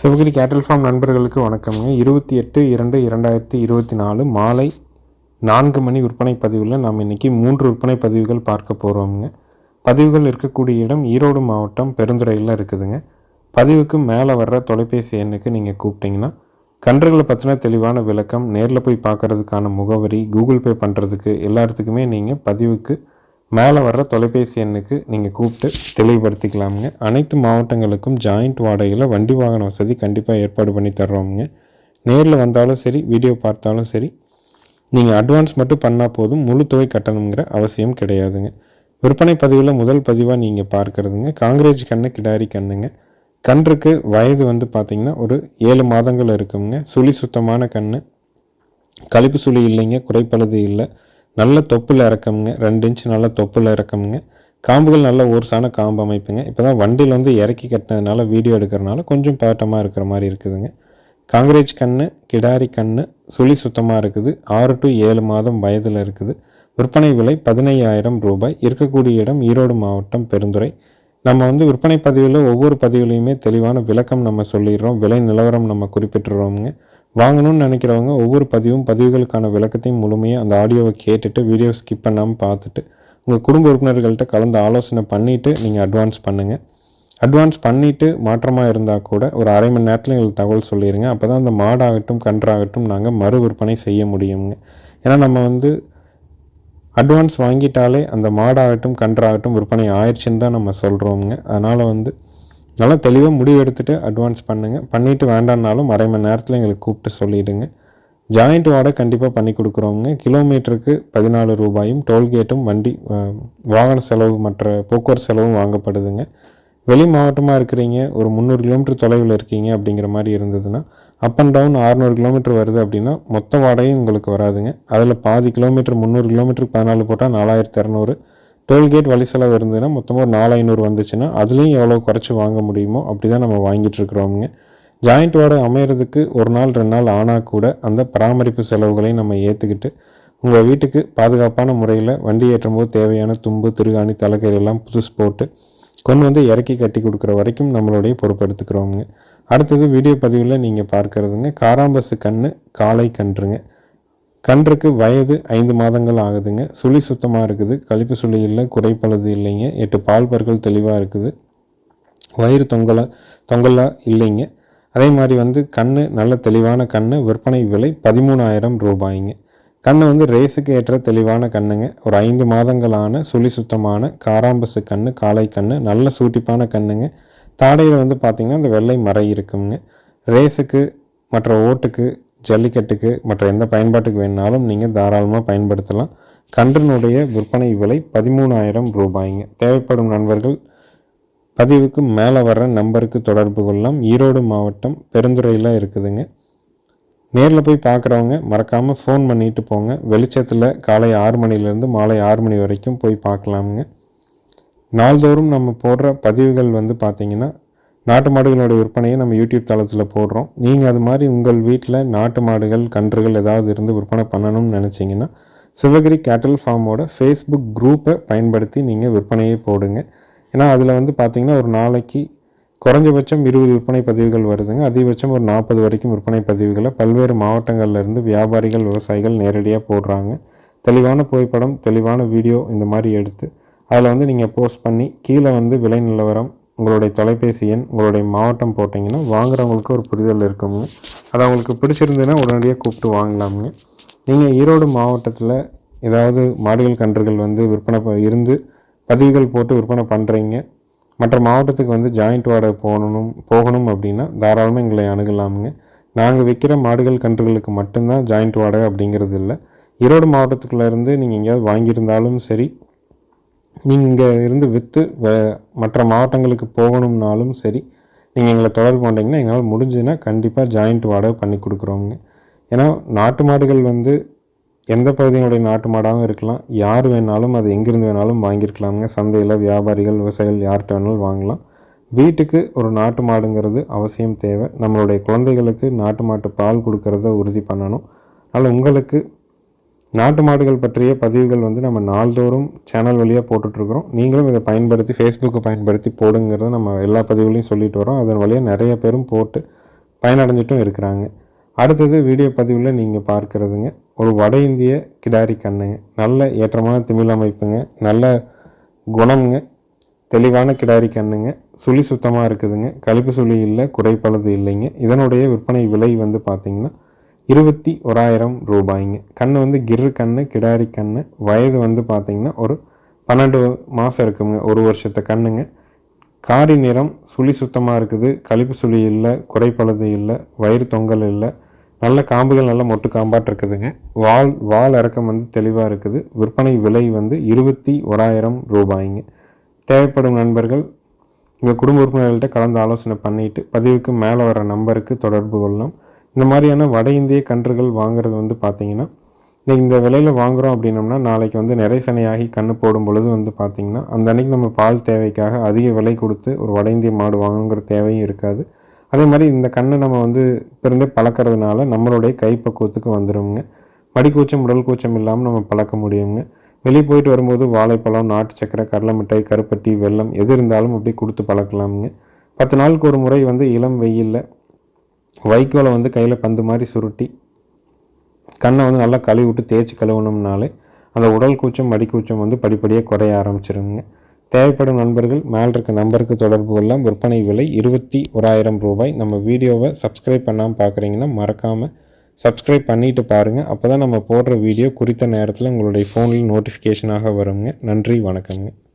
சிவகிரி கேட்டல் ஃபார்ம் நண்பர்களுக்கு வணக்கம்ங்க. இருபத்தி எட்டு இரண்டு இரண்டாயிரத்தி இருபத்தி நாலு மாலை நான்கு மணி விற்பனை பதிவில் நாம் இன்றைக்கி மூன்று விற்பனை பதிவுகள் பார்க்க போகிறோம்ங்க பதிவுகள் இருக்கக்கூடிய இடம் ஈரோடு மாவட்டம் பெருந்துறையில் இருக்குதுங்க. பதிவுக்கு மேலே வர்ற தொலைபேசி எண்ணுக்கு நீங்கள் கூப்பிட்டிங்கன்னா கன்றுகளை பற்றின தெளிவான விளக்கம் நேரில் போய் பார்க்குறதுக்கான முகவரி கூகுள் பே பண்ணுறதுக்கு எல்லாத்துக்குமே நீங்கள் பதிவுக்கு மேலே வர்ற தொலைபேசி எண்ணுக்கு நீங்கள் கூப்பிட்டு தெளிவுபடுத்திக்கலாமுங்க. அனைத்து மாவட்டங்களுக்கும் ஜாயிண்ட் வாடகையில் வண்டி வாகன வசதி கண்டிப்பாக ஏற்பாடு பண்ணி தர்றோமுங்க. நேரில் வந்தாலும் சரி வீடியோ பார்த்தாலும் சரி நீங்கள் அட்வான்ஸ் மட்டும் பண்ணால் போதும். முழு தொகை கட்டணுங்கிற அவசியம் கிடையாதுங்க. விற்பனை பதிவில் முதல் பதிவாக நீங்கள் பார்க்குறதுங்க. காங்கிரேஜ் கண்ணு கிடாரி கண்ணுங்க. கன்றுக்கு வயது வந்து பார்த்திங்கன்னா ஒரு ஏழு மாதங்கள் இருக்குங்க சுழி சுத்தமான கன்று கழிப்பு சுழி இல்லைங்க குறைப்பழுது இல்லை. நல்ல தொப்புல இறக்கமுங்க. ரெண்டு இன்ச் நல்ல தொப்புல இறக்கமுங்க. காம்புகள் நல்ல ஓர்ஸான காம்பு அமைப்புங்க. இப்போ தான் வண்டியில் வந்து இறக்கி கட்டினதுனால வீடியோ எடுக்கிறனால கொஞ்சம் பதட்டமாக இருக்கிற மாதிரி இருக்குதுங்க. காங்கிரேஜ் கண்ணு கிடாரி கன்று சுழி சுத்தமாக இருக்குது. ஆறு டு ஏழு மாதம் வயதில் இருக்குது. விற்பனை விலை பதினையாயிரம் ரூபாய். இருக்கக்கூடிய இடம் ஈரோடு மாவட்டம் பெருந்துறை. நம்ம வந்து விற்பனை பதிவில் ஒவ்வொரு பதிவுலையுமே தெளிவான விளக்கம் நம்ம சொல்லிடுறோம். விலை நிலவரம் நம்ம குறிப்பிட்டுறோமுங்க. வாங்கணும்னு நினைக்கிறவங்க ஒவ்வொரு பதிவும் பதிவுகளுக்கான விளக்கத்தையும் முழுமையாக அந்த ஆடியோவை கேட்டுட்டு வீடியோ ஸ்கிப் பண்ணாமல் பார்த்துட்டு உங்கள் குடும்ப உறுப்பினர்கள்ட்ட கலந்து ஆலோசனை பண்ணிவிட்டு நீங்கள் அட்வான்ஸ் பண்ணுங்கள் அட்வான்ஸ் பண்ணிவிட்டு மாற்றமாக இருந்தால் கூட ஒரு அரை மணி நேரத்தில் எங்களுக்கு தகவல் சொல்லிடுங்க அப்போ தான் அந்த மாடாகட்டும் கன்றாகட்டும் நாங்கள் மறு விற்பனை செய்ய முடியுங்க ஏன்னா நம்ம வந்து அட்வான்ஸ் வாங்கிட்டாலே அந்த மாடாகட்டும் கன்றாகட்டும் விற்பனை ஆயிடுச்சுன்னு தான் நம்ம சொல்கிறோமுங்க அதனால் வந்து நல்லா தெளிவாக முடிவு எடுத்துகிட்டு அட்வான்ஸ் பண்ணுங்கள் பண்ணிவிட்டு வேண்டான்னாலும் அரை மணி நேரத்தில் எங்களுக்கு கூப்பிட்டு சொல்லிவிடுங்க ஜாயிண்ட் வாடகை கண்டிப்பாக பண்ணி கொடுக்குறோங்க கிலோமீட்டருக்கு பதினாலு ரூபாயும் டோல்கேட்டும் வண்டி வாகன செலவு மற்ற போக்குவரத்து செலவும் வாங்கப்படுதுங்க. வெளி மாவட்டமாக இருக்கிறீங்க ஒரு முந்நூறு கிலோமீட்டர் தொலைவில் இருக்கீங்க அப்படிங்கிற மாதிரி இருந்ததுன்னா அப் அண்ட் டவுன் அறநூறு கிலோமீட்டர் வருது அப்படின்னா மொத்த வாடகையும் உங்களுக்கு வராதுங்க. அதில் பாதி கிலோமீட்டர் முந்நூறு கிலோமீட்டருக்கு பதினாலு போட்டால் நாலாயிரத்தி இரநூறு டோல்கேட் வழி செலவு இருந்ததுன்னா மொத்தமாக ஒரு நாலு ஐநூறு வந்துச்சுன்னா அதுலேயும் எவ்வளோ குறைச்சி வாங்க முடியுமோ அப்படி தான் நம்ம வாங்கிட்டு இருக்கிறோமுங்க. ஜாயிண்ட் வார்டு அமையிறதுக்கு ஒரு நாள் ரெண்டு நாள் ஆனால் கூட அந்த பராமரிப்பு செலவுகளையும் நம்ம ஏற்றுக்கிட்டு உங்கள் வீட்டுக்கு பாதுகாப்பான முறையில் வண்டி ஏற்றும் போது தேவையான தும்பு திருகாணி தலைக்கறி எல்லாம் புதுசு போட்டு கொண்டு வந்து இறக்கி கட்டி கொடுக்குற வரைக்கும் நம்மளுடைய பொறுப்பெடுத்துக்கிறோமுங்க அடுத்தது வீடியோ பதிவில் நீங்கள் பார்க்கறதுங்க காராம்பசு கன்று காலை கன்றுங்க. கன்றுக்கு வயது ஐந்து மாதங்கள் ஆகுதுங்க. சுழி சுத்தமாக இருக்குது. கழிப்பு சுழி இல்லை குறைப்பழுது இல்லைங்க. எட்டு பால் பற்கள் தெளிவாக இருக்குது. வயிறு தொங்கலை தொங்கலாக இல்லைங்க. அதே மாதிரி வந்து கண் நல்ல தெளிவான கண் விற்பனை விலை பதிமூணாயிரம் ரூபாய்ங்க. கண் வந்து ரேஸுக்கு ஏற்ற தெளிவான கண்ணுங்க. ஒரு ஐந்து மாதங்களான சுழி சுத்தமான காராம்பசு கண் காளை கண் நல்ல சூட்டிப்பான கண்ணுங்க. தாடையில் வந்து பார்த்திங்கன்னா இந்த வெள்ளை மறை இருக்குங்க. ரேஸுக்கு மற்ற ஓட்டுக்கு ஜல்லிக்கட்டுக்கு மற்ற எந்த பயன்பாட்டுக்கு வேணாலும் நீங்கள் தாராளமாக பயன்படுத்தலாம். கன்றினுடைய விற்பனை விலை பதிமூணாயிரம் ரூபாய்ங்க. தேவைப்படும் நண்பர்கள் பதிவுக்கு மேலே வர்ற நம்பருக்கு தொடர்பு கொள்ளலாம். ஈரோடு மாவட்டம் பெருந்துறையில் இருக்குதுங்க. நேரில் போய் பார்க்குறவங்க மறக்காமல் ஃபோன் பண்ணிட்டு போங்க. வெளிச்சத்தில் காலை ஆறு மணிலேருந்து மாலை ஆறு மணி வரைக்கும் போய் பார்க்கலாமுங்க நாள்தோறும் நம்ம போடுற பதிவுகள் வந்து பார்த்திங்கன்னா நாட்டு மாடுகளோட விற்பனையை நம்ம யூடியூப் தளத்தில் போடுறோம். நீங்கள் அது மாதிரி உங்கள் வீட்டில் நாட்டு மாடுகள் கன்றுகள் ஏதாவது இருந்து விற்பனை பண்ணணும்னு நினச்சிங்கன்னா சிவகிரி கேட்டல் ஃபார்மோட ஃபேஸ்புக் குரூப்பை பயன்படுத்தி நீங்கள் விற்பனையை போடுங்க. ஏன்னா அதில் வந்து பார்த்திங்கன்னா ஒரு நாளைக்கு குறைஞ்சபட்சம் இருபது விற்பனை பதிவுகள் வருதுங்க. அதிகபட்சம் ஒரு நாற்பது வரைக்கும் விற்பனை பதிவுகளை பல்வேறு மாவட்டங்கள்லேருந்து வியாபாரிகள் விவசாயிகள் நேரடியாக போடுறாங்க. தெளிவான புகைப்படம் தெளிவான வீடியோ இந்த மாதிரி எடுத்து அதில் வந்து நீங்கள் போஸ்ட் பண்ணி கீழே வந்து விலை நிலவரம் உங்களுடைய தொலைபேசி எண் உங்களுடைய மாவட்டம் போட்டிங்கன்னா வாங்குறவங்களுக்கு ஒரு புரிதல் இருக்குங்க. அது அவங்களுக்கு பிடிச்சிருந்ததுன்னா உடனடியாக கூப்பிட்டு வாங்கலாமுங்க. நீங்கள் ஈரோடு மாவட்டத்தில் ஏதாவது மாடுகள் கன்றுகள் வந்து விற்பனை ப- இருந்து பதிவுகள் போட்டு விற்பனை பண்ணுறீங்க மற்ற மாவட்டத்துக்கு வந்து ஜாயிண்ட் வாடகை போகணும் போகணும் அப்படின்னா தாராளமாக எங்களை அணுகலாமுங்க. நாங்கள் விற்கிற மாடுகள் கன்றுகளுக்கு மட்டும்தான் ஜாயிண்ட் வாடகை அப்படிங்கிறது இல்லை. ஈரோடு மாவட்டத்துக்குள்ளேருந்து நீங்கள் எங்கேயாவது வாங்கியிருந்தாலும் சரி நீங்கள் இங்கே இருந்து விற்று மற்ற மாவட்டங்களுக்கு போகணும்னாலும் சரி நீங்கள் எங்களை தொடர்பு கொண்டீங்கன்னா எங்களால் முடிஞ்சுன்னா கண்டிப்பாக ஜாயிண்ட் வாடகை பண்ணி கொடுக்குறோங்க ஏன்னா நாட்டு மாடுகள் வந்து எந்த பகுதியினுடைய நாட்டு மாடாகவும் இருக்கலாம் யார் வேணாலும் அது எங்கேருந்து வேணாலும் வாங்கியிருக்கலாமுங்க. சந்தையில் வியாபாரிகள் விவசாயிகள் யார்கிட்ட வேணாலும் வாங்கலாம். வீட்டுக்கு ஒரு நாட்டு மாடுங்கிறது அவசியம் தேவை. நம்மளுடைய குழந்தைகளுக்கு நாட்டு மாட்டு பால் கொடுக்கறத உறுதி பண்ணணும். அதனால் உங்களுக்கு நாட்டு மாடுகள் பற்றிய பதிவுகள் வந்து நம்ம நாள்தோறும் சேனல் வழியாக போட்டுட்ருக்குறோம். நீங்களும் இதை பயன்படுத்தி ஃபேஸ்புக்கை பயன்படுத்தி போடுங்கிறத நம்ம எல்லா பதிவுகளையும் சொல்லிட்டு வரோம் அதன் வழியாக நிறைய பேரும் போட்டு பயனடைஞ்சிட்டும் இருக்கிறாங்க. அடுத்தது வீடியோ பதிவில் நீங்கள் பார்க்குறதுங்க. ஒரு வட இந்திய கிடாரி கண்ணுங்க. நல்ல ஏற்றமான திமிழ் அமைப்புங்க. நல்ல குணம்ங்க. தெளிவான கிடாரி கண்ணுங்க. சுழி சுத்தமாக இருக்குதுங்க. கழிப்பு சுழி இல்லை குறைப்பழுது இல்லைங்க. இதனுடைய விற்பனை விலை வந்து பார்த்திங்கன்னா இருபத்தி ஓராயிரம் ரூபாய்ங்க. கண் வந்து கிரு கண் கிடாரி கண் வயது வந்து பார்த்திங்கன்னா ஒரு பன்னெண்டு மாதம் இருக்குங்க ஒரு வருஷத்தை கண்ணுங்க. காரி நிறம் சுழி சுத்தமாக இருக்குது. கழிப்பு சுழி இல்லை குறைப்பழுது இல்லை வயிறு தொங்கல் இல்லை. நல்ல காம்புகள் நல்ல மொட்டு காம்பாட்டு இருக்குதுங்க. வால் வால் இறக்கம் வந்து தெளிவாக இருக்குது. விற்பனை விலை வந்து இருபத்தி ஓராயிரம் ரூபாய்ங்க. தேவைப்படும் நண்பர்கள் உங்கள் குடும்ப உறுப்பினர்கள்ட்ட கலந்து ஆலோசனை பண்ணிவிட்டு பதிவுக்கு மேலே வர நம்பருக்கு தொடர்பு கொள்ளலாம் இந்த மாதிரியான வட இந்திய கன்றுகள் வாங்குறது வந்து பார்த்திங்கன்னா இந்த விலையில் வாங்குகிறோம் அப்படின்னம்னா நாளைக்கு வந்து நிறை சனையாகி கண்ணு போடும் பொழுது வந்து பார்த்திங்கன்னா அந்த அன்றைக்கி நம்ம பால் தேவைக்காக அதிக விலை கொடுத்து ஒரு வட இந்திய மாடு வாங்கணுங்கிற தேவையும் இருக்காது. அதே மாதிரி இந்த கண்ணை நம்ம வந்து பிறந்தே பழக்கிறதுனால நம்மளுடைய கைப்பக்குவத்துக்கு வந்துடுங்க மடிக்கூச்சம் உடல் கூச்சம் இல்லாமல் நம்ம பழக்க முடியுங்க. வெளியே போயிட்டு வரும்போது வாழைப்பழம் நாட்டு சக்கரை கடலை மிட்டாய் கருப்பட்டி வெல்லம் எது இருந்தாலும் அப்படி கொடுத்து பழக்கலாமுங்க. பத்து நாளுக்கு ஒரு முறை வந்து இளம் வெயிலில் வைக்கோலை வந்து கையில் பந்து மாதிரி சுருட்டி கண்ணை வந்து நல்லா கழுவி விட்டு தேய்ச்சி கழுவணும்னாலே அந்த உடல் கூச்சம் மடிக்கூச்சம் வந்து படிப்படியாக குறைய ஆரம்பிச்சிருங்க. தேவைப்படும் நண்பர்கள் மேல் இருக்க நம்பருக்கு தொடர்பு கொள்ளலாம். விற்பனை விலை இருபத்தி ஓராயிரம் ரூபாய். நம்ம வீடியோவை சப்ஸ்கிரைப் பண்ணாமல் பார்க்குறீங்கன்னா மறக்காமல் சப்ஸ்கிரைப் பண்ணிவிட்டு பாருங்கள் அப்போ தான் நம்ம போடுற வீடியோ குறித்த நேரத்தில் உங்களுடைய ஃபோனில் நோட்டிஃபிகேஷனாக வருங்க. நன்றி வணக்கங்க